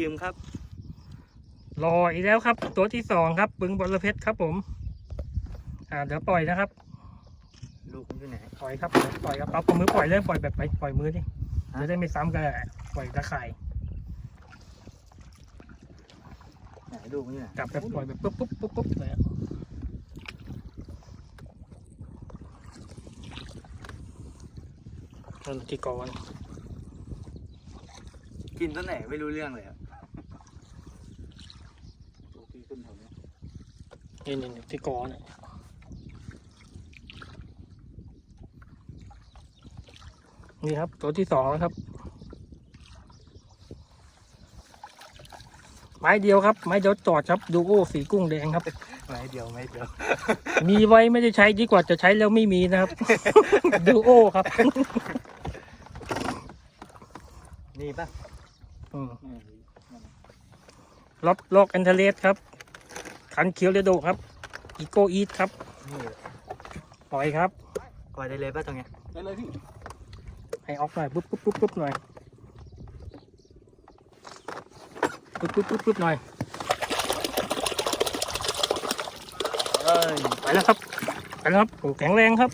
ยืมครับรออีกแล้วครับ ตัวที่สองครับปึงบอระเพ็ดครับผม อ่าเดี๋ยวปล่อยนะครับ ลูกมันอยู่ไหนปล่อยครับปล่อยครับเอามือปล่อยเลยปล่อยแบบไปปล่อยมือดิฮะจะได้ไม่ซ้ำกันปล่อยตะข่ายไหนลูกมันอยู่ไหนจับแบบปล่อยแบบปุ๊บปุ๊บปุ๊บปุ๊บเลยอะนั่นที่กอนกินต้นไหนไม่รู้เรื่องเลยครับลูกที่ ขึ้นแถวนี้นี่นี่นี่ที่กอนเนี่ยนี่ครับ ตัวที่สองแล้วครับ ไม้เดียวครับ ไม้เดียวจอดครับดูโอ้สีกุ้งแดงครับ ไม่เดียวไม่เดียว มีไว้ไม่ได้ใช้ดีกว่าจะใช้แล้วไม่มีนะครับ ดูโอครับ นี่ปะอืมนี่ล็อกล็อกแอนเทเลสครับ ขันเขียวเรโดครับอีโกอีทครับนี่ปล่อยครับปล่อยได้เลยปะตรงเนี้ยได้เลยพี่ให้ออกหน่อยปุ๊บปุ๊บปุ๊บปุ๊บหน่อยปุ๊บปุ๊บปุ๊บปุ๊บหน่อยเอ้ยไปแล้วครับไปแล้วครับโอ้แข็งแรงครับ